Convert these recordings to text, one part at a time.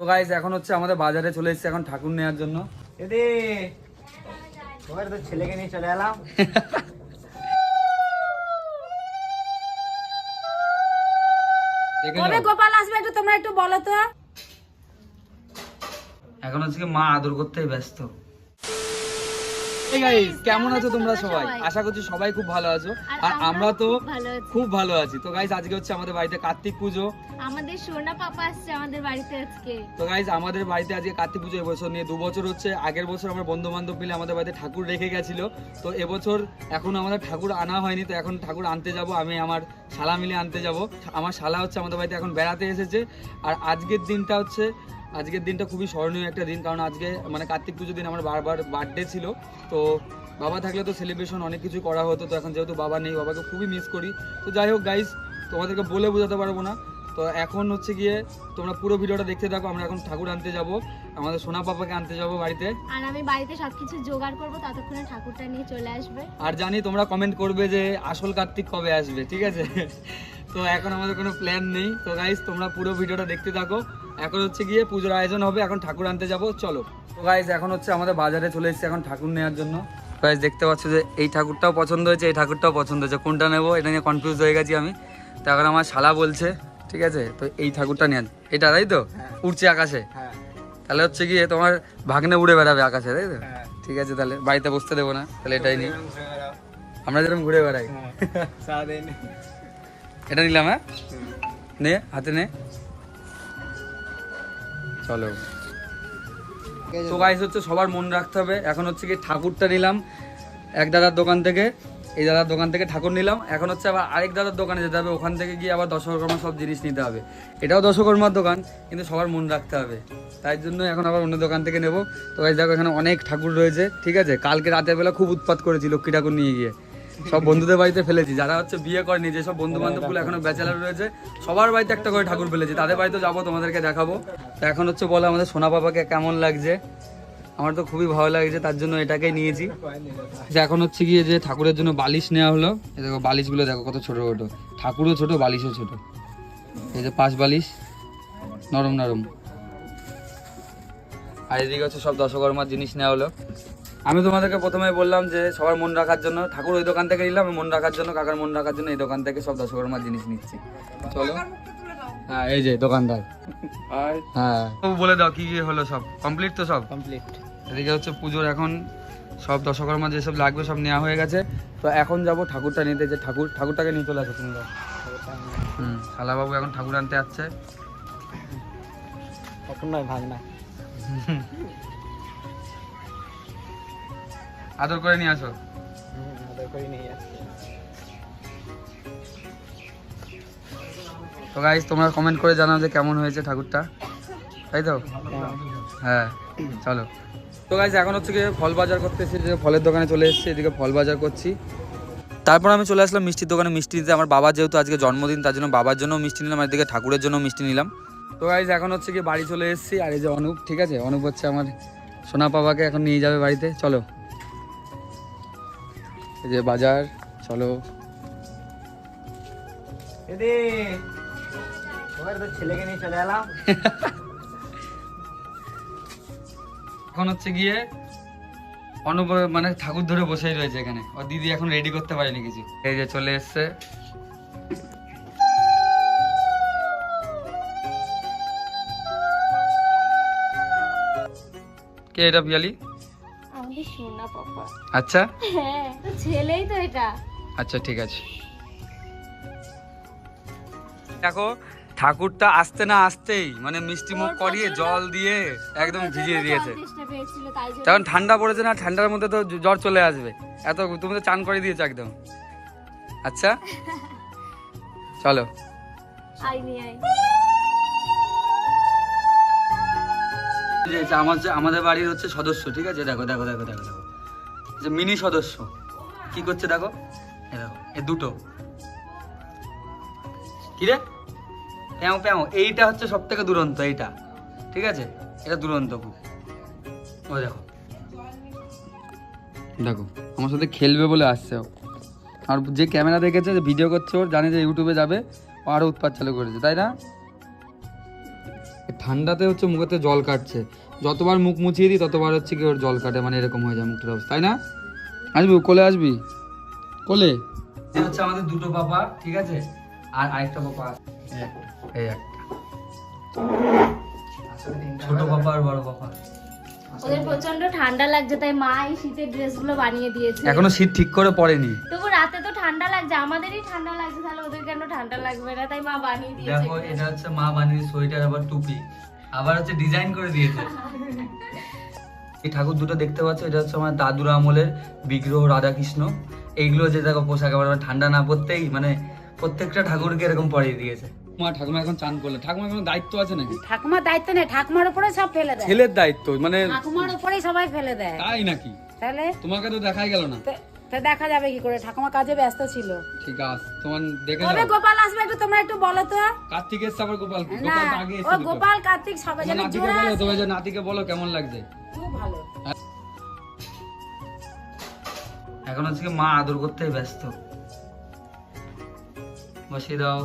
তো গাইজ এখন হচ্ছে আমাদের বাজারে চলে এসেছে এখন ঠাকুর নেওয়ার জন্য। দিদি তোমার তো ছেলেকে নিয়ে চলে এলাম। কবে গোপাল আসবে একটু তোমরা একটু বলো তো। এখন হচ্ছে কি মা আদর করতেই ব্যস্ত। কেমন আছো তোমরা সবাই? আশা করছি সবাই খুব ভালো আছো। আর আমরা তো খুব ভালো আছি। তো গাইজ আজকে হচ্ছে আমাদের বাড়িতে কার্তিক পুজো। আমাদের সোনা পাপা আসছে আমাদের বাড়িতে আজকে। তো গাইজ আমাদের বাড়িতে আজকে কার্তিক পুজো এবছর নিয়ে দু বছর হচ্ছে। আগের বছর আমার বন্ধু বান্ধব মিলে আমাদের বাড়িতে ঠাকুর রেখে গেছিল। তো এবছর এখন আমাদের ঠাকুর আনা হয়নি তো এখন ঠাকুর আনতে যাব। আমি আমার শালা মিলে আনতে যাব। আমার শালা হচ্ছে আমাদের বাড়িতে এখন বেড়াতে এসেছে। আর আজকের দিনটা হচ্ছে আজকের দিনটা খুবই স্মরণীয় একটা দিন কারণ আজকে মানে কার্তিক পুজোর দিন আমার বারবার বার্থডে ছিল। তো বাবা থাকলে তো সেলিব্রেশন অনেক কিছু করা হতো তো এখন যেহেতু বাবা নেই বাবাকে খুবই মিস করি। তো যাই হোক গাইজ তোমাদেরকে বলে বোঝাতে পারব না। তো এখন হচ্ছে গিয়ে তোমরা পুরো ভিডিওটা দেখতে থাকো আমরা এখন ঠাকুর আনতে যাব আমাদের সোনা পাপাকে আনতে যাব বাড়িতে। আর আমি বাড়িতে সবকিছু জোগাড় করব ততক্ষণে ঠাকুরটা নিয়ে চলে আসবে। আর জানি তোমরা কমেন্ট করবে যে আসল কার্তিক কবে আসবে ঠিক আছে? তো এখন আমাদের কোনো প্ল্যান নেই। তো গাইজ তোমরা পুরো ভিডিওটা দেখতে থাকো। এখন হচ্ছে গিয়ে পুজোর আয়োজন হবে এখন ঠাকুর আনতে যাব চলো। তো গাইজ এখন হচ্ছে আমাদের বাজারে চলে এসেছে এখন ঠাকুর নেওয়ার জন্য। গাইজ দেখতে পাচ্ছ যে এই ঠাকুরটাও পছন্দ হয়েছে এই ঠাকুরটাও পছন্দ হয়েছে। কোনটা নেব? এটা নিয়ে কনফিউজ হয়ে গেছি আমি। তো এখন আমার শালা বলছে ঠিক আছে? তো এই ঠাকুরটা নেন। এটা তাই তো? উড়ছে আকাশে। হ্যাঁ। তাহলে হচ্ছে গিয়ে তোমার ভাগ্নে উড়ে বেড়াবে আকাশে তাই তো? হ্যাঁ। ঠিক আছে তাহলে বাড়িতে বসতে দেবো না তাহলে এটাই নিই। আমরা যেরকম ঘুরে বেড়াই। হ্যাঁ, এটা নিলাম হ্যাঁ? নে হাতে নে। চলো। তো গাইস হচ্ছে সবার মন রাখতে হবে। এখন হচ্ছে কি ঠাকুরটা নিলাম এক দাদার দোকান থেকে এই দাদার দোকান থেকে ঠাকুর নিলাম। এখন হচ্ছে আবার আরেক দাদার দোকানে যেতে হবে ওখান থেকে গিয়ে আবার দশকর্মা সব জিনিস নিতে হবে। এটাও দশকর্মার দোকান কিন্তু সবার মন রাখতে হবে। তাই জন্য এখন আবার অন্য দোকান থেকে নেব। তো গাইস দেখো এখানে অনেক ঠাকুর রয়েছে ঠিক আছে? কালকে রাতের বেলা খুব উৎপাত করেছি লক্ষ্মী ঠাকুর নিয়ে গিয়ে। সব বন্ধুদের বাড়িতে ফেলেছি। যারা হচ্ছে বিয়ে করেনি, যেসব বন্ধু বান্ধবগুলো এখনও ব্যাচেলার রয়েছে, সবার বাড়িতে একটা করে ঠাকুর ফেলেছি। তাদের বাড়িতে যাব, তোমাদেরকে দেখাবো। এখন হচ্ছে বলো, আমাদের সোনা বাবাকে কেমন লাগছে? আমার তো খুবই ভালো লাগছে, তার জন্য এটাকেই নিয়েছি। যে এখন হচ্ছে গিয়ে যে ঠাকুরের জন্য বালিশ নেওয়া হলো, এই দেখো বালিশগুলো দেখো কত ছোট ছোট। ঠাকুরও ছোট, বালিশও ছোট। এই যে পাঁচ বালিশ, নরম নরম। আর এদিকে হচ্ছে সব দশকর্মার জিনিস নেওয়া হলো। আমি তোমাদেরকে প্রথমে বললাম যে সবার মন রাখার জন্য ঠাকুর ওই দোকান থেকে নিলাম আমি মন রাখার জন্য কাকার মন রাখার জন্য এই দোকান থেকে সব দশকর্মার জিনিস নিচ্ছি। চলো। হ্যাঁ এই যে দোকানদার। হ্যাঁ। বলে দাও কি কি হলো সব। কমপ্লিট তো সব? কমপ্লিট এদিকে হচ্ছে পুজোর এখন সব দশকর্মা যেসব লাগবে সব নেওয়া হয়ে গেছে। তো এখন যাব ঠাকুরটা নিতে যে ঠাকুর ঠাকুরটাকে নিয়ে চলে আসো তোমরা হুম শালাবাবু এখন ঠাকুর আনতে আসছে। এখন নয় ভাগ না আদর করে নিয়ে আসো। আদর করে নিয়ে যাচ্ছে তো গাইজ তোমরা কমেন্ট করে জানাও যে কেমন হয়েছে ঠাকুরটা। তাই তো? হ্যাঁ চলো। তো গাইজ এখন হচ্ছে গিয়ে ফল বাজার করতে এসেছি যে ফলের দোকানে চলে এসেছি এদিকে ফল বাজার করছি। তারপর আমি চলে আসলাম মিষ্টির দোকানে মিষ্টি দিতে আমার বাবা যেহেতু আজকে জন্মদিন তার জন্য বাবার জন্য মিষ্টি নিলাম আর এদিকে ঠাকুরের জন্য মিষ্টি নিলাম। তো গাইজ এখন হচ্ছে গিয়ে বাড়ি চলে এসেছি আর এই যে অনুপ ঠিক আছে? অনুপ হচ্ছে আমার সোনা বাবাকে এখন নিয়ে যাবে বাড়িতে চলো। এই যে বাজার চলো। দিদি তোমার তো ছেলেকে নিয়ে চলে এলাম। এখন হচ্ছে গিয়ে মানে ঠাকুর ধরে বসেই রয়েছে এখানে। ও দিদি এখন রেডি করতে পারেনি কিছু। এই যে চলে এসছে। কে এটা পিয়ালি? আচ্ছা? হ্যাঁ। ছেলেই তো এটা। আচ্ছা ঠিক আছে। দেখো ঠাকুরটা আসতে না আসতেই মানে মিষ্টি মুখ করিয়ে জল দিয়ে একদম ভিজিয়ে দিয়েছে। তখন ঠান্ডা পড়েছে না ঠান্ডার মধ্যে তো জ্বর চলে আসবে। এত তুমি তো চান করে দিয়েছ একদম। আচ্ছা চলো। আইনি আই এই যে এটা আমার যে আমাদের বাড়ির হচ্ছে সদস্য ঠিক আছে? দেখো দেখো দেখো দেখো দেখো। যে মিনি সদস্য। কি করছে দেখো? এ দুটো। কি রে প্যাও প্যাও, এইটা হচ্ছে সব থেকে দুরন্ত, এইটা। ঠিক আছে? এটা দুরন্ত খুব। ও দেখো। দেখো, আমার সাথে খেলবে বলে আসছে আর যে ক্যামেরা দেখেছে, যে ভিডিও করছে ওর, জানে যে ইউটিউবে যাবে। ও আরও উৎপাত চালু করেছে, তাই না? ঠান্ডাতে হচ্ছে মুখেতে জল কাটছে। যতবার মুখ মুছিয়ে দিই, ততবার হচ্ছে কি ওর জল কাটে মানে এরকম হয়ে যায় মুখটার অবস্থা, তাই না? আসবি কোলে আসবি? কোলে? হচ্ছে আমাদের দুটো পাপা ঠিক আছে? আর আরেকটা পাপা আছে। এই একটা। ছোট পাপা আর বড় পাপা ওদের প্রচণ্ড ঠান্ডা লাগছে তাই মা এই শীতের ড্রেসগুলো বানিয়ে দিয়েছে। এখনও শীত ঠিক করে পড়েনি। তবু রাতে তো ঠান্ডা লাগছে আমাদেরই ঠান্ডা লাগছে তাহলে ওদের কেন ঠান্ডা লাগবে না? তাই মা বানিয়ে দিয়েছে দেখো এটা হচ্ছে মা বানিয়ে সোয়েটার আবার টুপি। আবার হচ্ছে ডিজাইন করে দিয়েছে। এই ঠাকুর দুটো দেখতে পাচ্ছ এটা হচ্ছে আমার দাদুর আমলের বিগ্রহ রাধাকৃষ্ণ। এইগুলো যে দেখো পোশাক আবার ঠান্ডা না পড়তেই মানে প্রত্যেকটা ঠাকুরকে এরকম পরিয়ে দিয়েছে। মা ঠাকুমা এখন চান করলে। ঠাকুমার কোনো দায়িত্ব আছে নাকি? ঠাকুমার দায়িত্ব নেই ঠাকুমার উপরে সব ফেলে দেয়। ছেলের দায়িত্ব মানে ঠাকুমার উপরে সবাই ফেলে দেয়। তাই নাকি? তাহলে? তোমাকে তো দেখাই গেল না। তো- দেখা যাবে কি করে? ঠাকুমা কাজে ব্যস্ত ছিল। ঠিক আছে তোমার দেখে গোপাল আসবে একটু তোমরা একটু বলো তো? কার্তিক এসছে আবার গোপাল গোপাল আগে ও গোপাল। কার্তিক সবাই যেন নাতিকে বলো আসে। তবে যে নাতিকে বলো কেমন লাগছে? খুব ভালো। এখন হচ্ছে কি মা আদর করতে ব্যস্ত। বসিয়ে দাও।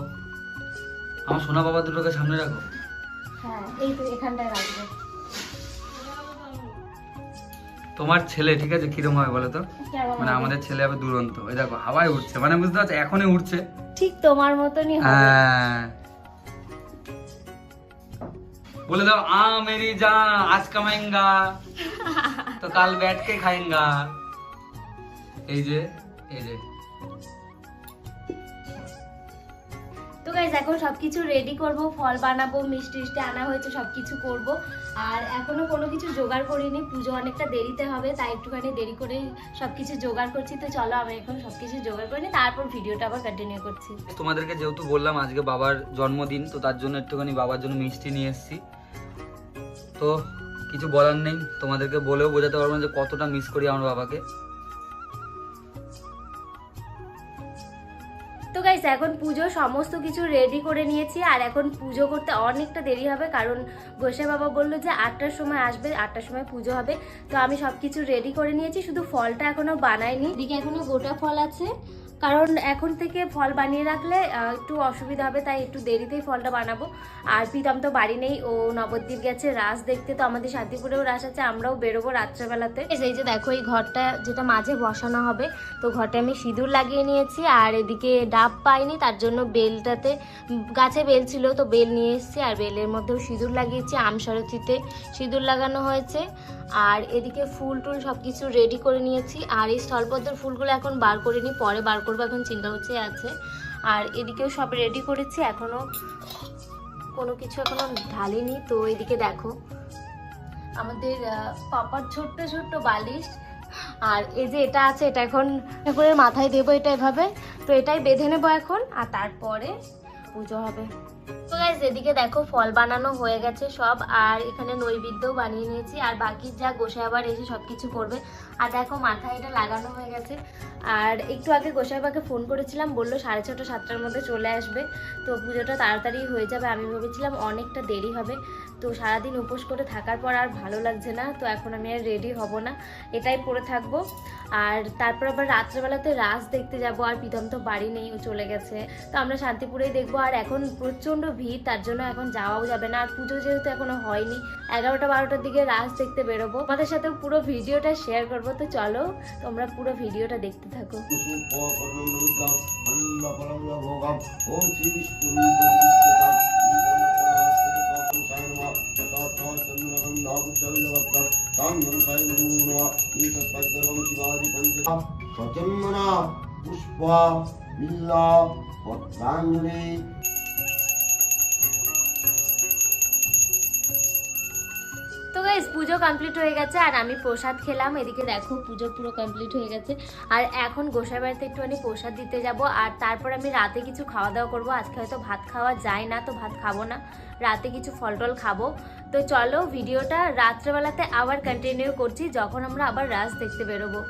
আমার সোনা বাবা দুটোকে সামনে রাখো। হ্যাঁ এই তো এখানটায় রাখব। তোমার ছেলে ঠিক আছে? কীরকম হবে বলতো মানে আমাদের ছেলে হবে দুরন্ত। ওই দেখো হাওয়ায় উঠছে। মানে বুঝতে পারছ এখনই উঠছে। ঠিক তোমার মতনই হ্যাঁ। बोले दो आ मेरी जान आज कमाएंगा तो कल बैठ के खाएंगा এই যে এই যে। গাইজ এখন সবকিছু রেডি করব, ফল বানাবো, মিষ্টি মিষ্টি আনা হয়েছে, সবকিছু করব। আর এখনও কোনো কিছু জোগাড় করিনি, পুজো অনেকটা দেরিতে হবে, তাই একটুখানি দেরি করে সবকিছু জোগাড় করছি। তো চলো, আমি এখন সব কিছু জোগাড় করে নিই, তারপর ভিডিওটা আবার কন্টিনিউ করছি। তোমাদেরকে যেহেতু বললাম আজকে বাবার জন্মদিন, তো তার জন্য একটুখানি বাবার জন্য মিষ্টি নিয়ে এসেছি। তো কিছু বলার নেই, তোমাদেরকে বলেও বোঝাতে পারব না যে কতটা মিস করি আমার বাবাকে। এখন পুজো সমস্ত কিছু রেডি করে নিয়েছি, আর এখন পুজো করতে অনেকটা দেরি হবে, কারণ গোসাই বাবা বলল যে আটটার সময় আসবে, আটটার সময় পুজো হবে। তো আমি সব কিছু রেডি করে নিয়েছি, শুধু ফলটা এখনও বানাইনি। এদিকে এখনও গোটা ফল আছে। কারণ এখন থেকে ফল বানিয়ে রাখলে একটু অসুবিধা হবে, তাই একটু দেরিতেই ফলটা বানাবো। আর প্রীতম তো বাড়ি নেই, ও নবদ্বীপ গেছে, রাস দেখতে তো আমাদের শান্তিপুরেও রাস আছে, আমরাও বেরোবো রাত্রেবেলাতে। এই যে দেখো, এই ঘরটা যেটা মাঝে বসানো হবে, তো ঘরটা আমি সিঁদুর লাগিয়ে নিয়েছি, আর এদিকে ডাব পাইনি, তার জন্য বেলটাতে, গাছে বেল ছিল, তো বেল নিয়ে এসেছি, আর বেলের মধ্যেও সিঁদুর লাগিয়েছি আমসারথিতে সিঁদুর লাগানো হয়েছে। আর এদিকে ফুল টুল সব কিছু রেডি করে নিয়েছি, আর এই স্থলপদ্মের ফুলগুলো এখন বার করিনি, পরে বার করব এখন চিন্তা হচ্ছে আছে। আর এদিকেও সব রেডি করেছি এখনও কোনো কিছু এখনও ঢালিনি। তো এদিকে দেখো, আমাদের পাপার ছোট্ট ছোট্ট বালিশ। আর এই যে এটা আছে, এটা এখন মাথায় দেবো এটা এভাবে। তো এটাই বেঁধে নেব এখন, আর তারপরে পুজো হবে। তো গাইজ এদিকে দেখো ফল বানানো হয়ে গেছে সব, আর এখানে নৈবেদ্যও বানিয়ে নিয়েছি, আর বাকি যা গোসাই আবার এসে সব কিছু করবে। আর দেখো মাথায় এটা লাগানো হয়ে গেছে। আর একটু আগে গোসাইবাকে ফোন করেছিলাম, বলল সাড়ে ছটা, সাতটার মধ্যে চলে আসবে। তো পুজোটা তাড়াতাড়ি হয়ে যাবে, আমি ভেবেছিলাম অনেকটা দেরি হবে। তো সারাদিন উপোস করে থাকার পর আর ভালো লাগছে না, তো এখন আমি আর রেডি হব না। এটাই পরে থাকব। আর তারপর আবার রাত্রেবেলাতে রাস দেখতে যাব, আর প্রীতম তো বাড়ি নেই, ও চলে গেছে। তো আমরা শান্তিপুরেই দেখব, আর এখন প্রচণ্ড ভিড়, তার জন্য এখন যাওয়াও যাবে না। আর পুজো যেহেতু এখনও হয়নি, এগারোটা বারোটার দিকে রাস দেখতে বেরোবো। আমাদের সাথে পুরো ভিডিওটা শেয়ার করব। তো চলো, তোমরা পুরো ভিডিওটা দেখতে থাকো। ওম শ্রী বিষ্ণু গাইজ পুজো কমপ্লিট হয়ে গেছে আর আমি প্রসাদ খেলাম। এদিকে দেখো পুজো পুরো কমপ্লিট হয়ে গেছে। আর এখন গোসাই বাড়িতে একটুখানি প্রসাদ দিতে যাব। আর তারপর আমি রাতে কিছু খাওয়া দাওয়া করব। আজকে হয়তো ভাত খাওয়া যায় না, তো ভাত খাব না। রাতে কিছু ফল টল খাব। তো চলো, ভিডিওটা রাত্রেবেলাতে আবার কন্টিনিউ করছি, যখন আমরা আবার রাস দেখতে বেরোবো।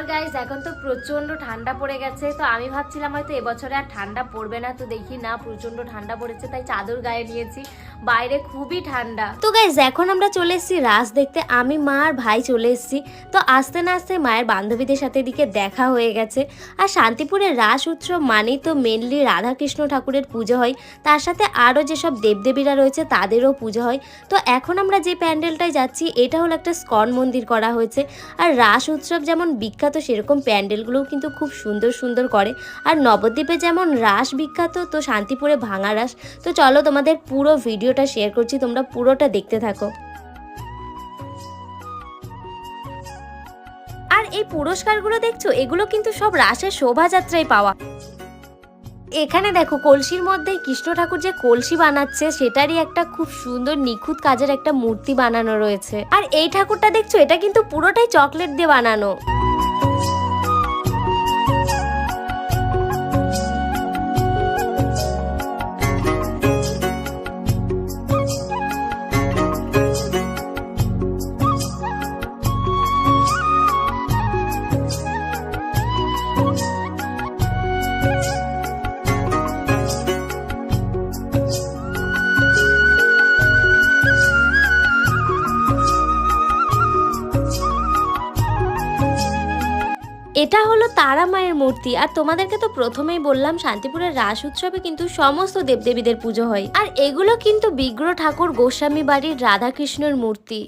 আর গাইজ এখন তো প্রচণ্ড ঠান্ডা পড়ে গেছে, তো আমি ভাবছিলাম হয়তো এবছরে আর ঠান্ডা পড়বে না, তো দেখি না প্রচণ্ড ঠান্ডা পড়েছে, তাই চাদর গায়ে নিয়েছি, বাইরে খুবই ঠান্ডা। তো গাইজ এখন আমরা চলে এসেছি রাস দেখতে, আমি, মা আর ভাই চলে এসেছি, তো আসতে না আসতে মায়ের বান্ধবীদের সাথে এদিকে দেখা হয়ে গেছে, আর শান্তিপুরের রাস উৎসব মানেই তো মেনলি রাধাকৃষ্ণ ঠাকুরের পুজো হয়, তার সাথে আরও যেসব দেবদেবীরা রয়েছে তাদেরও পুজো হয়, তো এখন আমরা যে প্যান্ডেলটায় যাচ্ছি, এটা হলো একটা স্কন মন্দির করা হয়েছে, আর রাস উৎসব যেমন বিখ্যাত সেরকম প্যান্ডেলগুলোও কিন্তু খুব সুন্দর সুন্দর করে। আর নবদ্বীপে যেমন রাস বিখ্যাত, তো শান্তিপুরে ভাঙা রাস। তো চলো তোমাদের পুরো ভিডিওটা শেয়ার করছি, তোমরা পুরোটা দেখতে থাকো। আর এই পুরস্কারগুলো দেখছ, এগুলো কিন্তু সব রাসের শোভাযাত্রায় পাওয়া। এখানে দেখো, কলসির মধ্যে কৃষ্ণ ঠাকুর যে কলসি বানাচ্ছে, সেটারই একটা খুব সুন্দর নিখুঁত কাজের একটা মূর্তি বানানো রয়েছে। আর এই ঠাকুরটা দেখছ, এটা কিন্তু পুরোটাই চকলেট দিয়ে বানানো। মূর্তি। আর তোমাদেরকে তো প্রথমেই বললাম, শান্তিপুরের রাস উৎসবে কিন্তু সমস্ত দেবদেবীদের পুজো হয়। আর এগুলো কিন্তু বিগ্রহ ঠাকুর গোস্বামী বাড়ির রাধাকৃষ্ণের মূর্তি।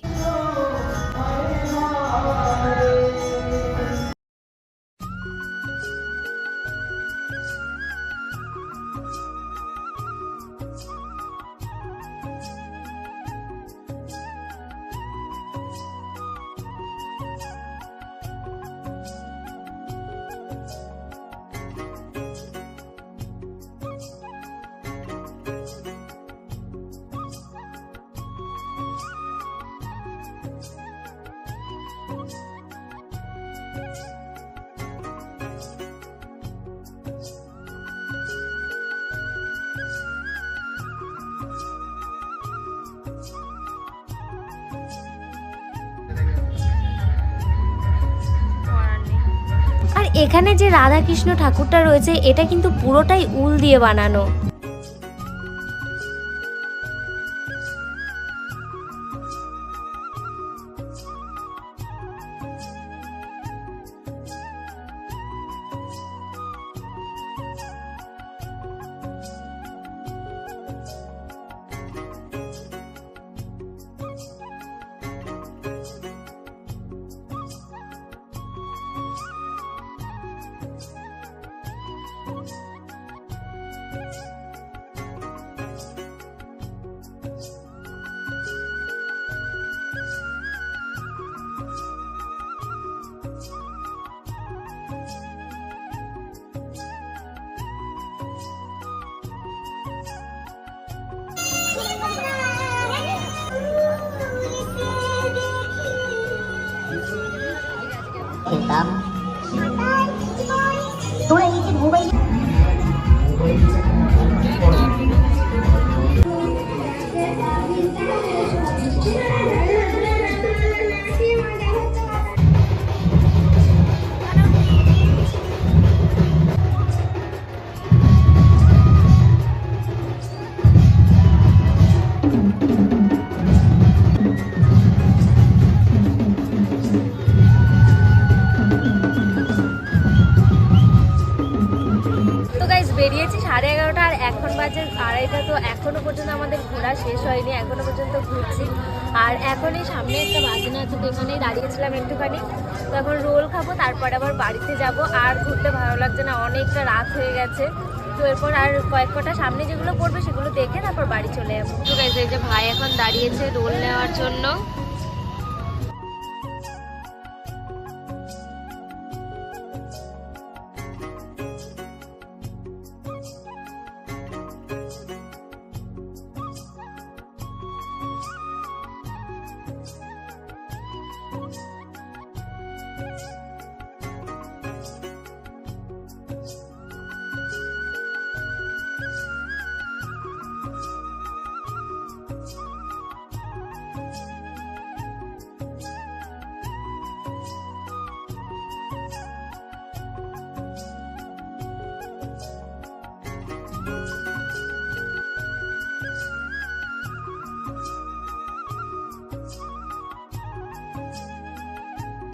এখানে যে রাধাকৃষ্ণ ঠাকুরটা রয়েছে এটা কিন্তু পুরোটাই উল দিয়ে বানানো। শেষ হয়নি, এখনও পর্যন্ত ঘুরছি। আর এখন এই সামনে একটা বাজনা আছে, তো এখানেই দাঁড়িয়েছিলাম একটুখানি। তো এখন রোল খাব, তারপরে আবার বাড়িতে যাব। আর ঘুরতে ভালো লাগছে না, অনেকটা রাত হয়ে গেছে। তো এরপর আর কয়েক কটা সামনে যেগুলো পড়বে সেগুলো দেখে তারপর বাড়ি চলে যাব। ঠিক আছে যে ভাই এখন দাঁড়িয়েছে রোল নেওয়ার জন্য।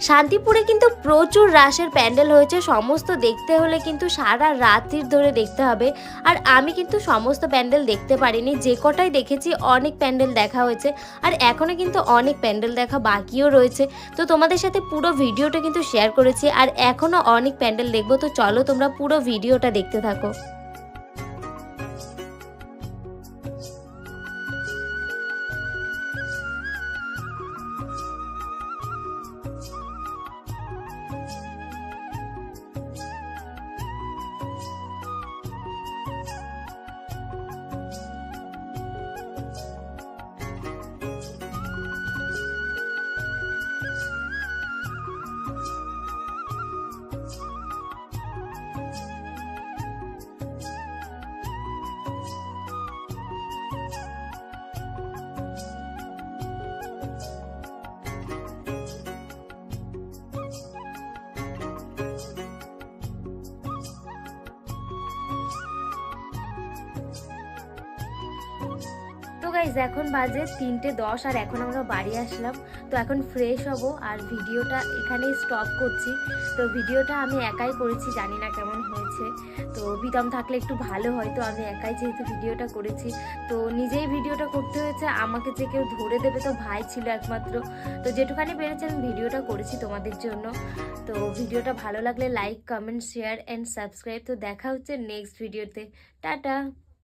শান্তিপুরে কিন্তু প্রচুর রাসের প্যান্ডেল হয়েছে। সমস্ত দেখতে হলে কিন্তু সারা রাত্রির ধরে দেখতে হবে। আর আমি কিন্তু সমস্ত প্যান্ডেল দেখতে পারিনি। যে কটাই দেখেছি, অনেক প্যান্ডেল দেখা হয়েছে। আর এখনও কিন্তু অনেক প্যান্ডেল দেখা বাকিও রয়েছে। তো তোমাদের সাথে পুরো ভিডিওটা কিন্তু শেয়ার করেছি। আর এখনও অনেক প্যান্ডেল দেখব। তো চলো তোমরা পুরো ভিডিওটা দেখতে থাকো। গাইজ এখন বাজে তিনটে দশ আর এখন আমরা বাড়ি আসলাম। তো এখন ফ্রেশ হব আর ভিডিওটা এখানেই স্টপ করছি। তো ভিডিওটা আমি একাই করেছি, জানি না কেমন হয়েছে। তো বিতম থাকলে একটু ভালো হয়, তো আমি একাই যেহেতু ভিডিওটা করেছি। তো নিজেই ভিডিওটা করতে হয়েছে, আমাকে যে কেউ ধরে দেবে তো ভাই ছিল একমাত্র। তো যেটুখানি পেরেছি আমি ভিডিওটা করেছি তোমাদের জন্য। তো ভিডিওটা ভালো লাগলে like comment share and subscribe তো দেখা হচ্ছে নেক্সট ভিডিওতে টাটা!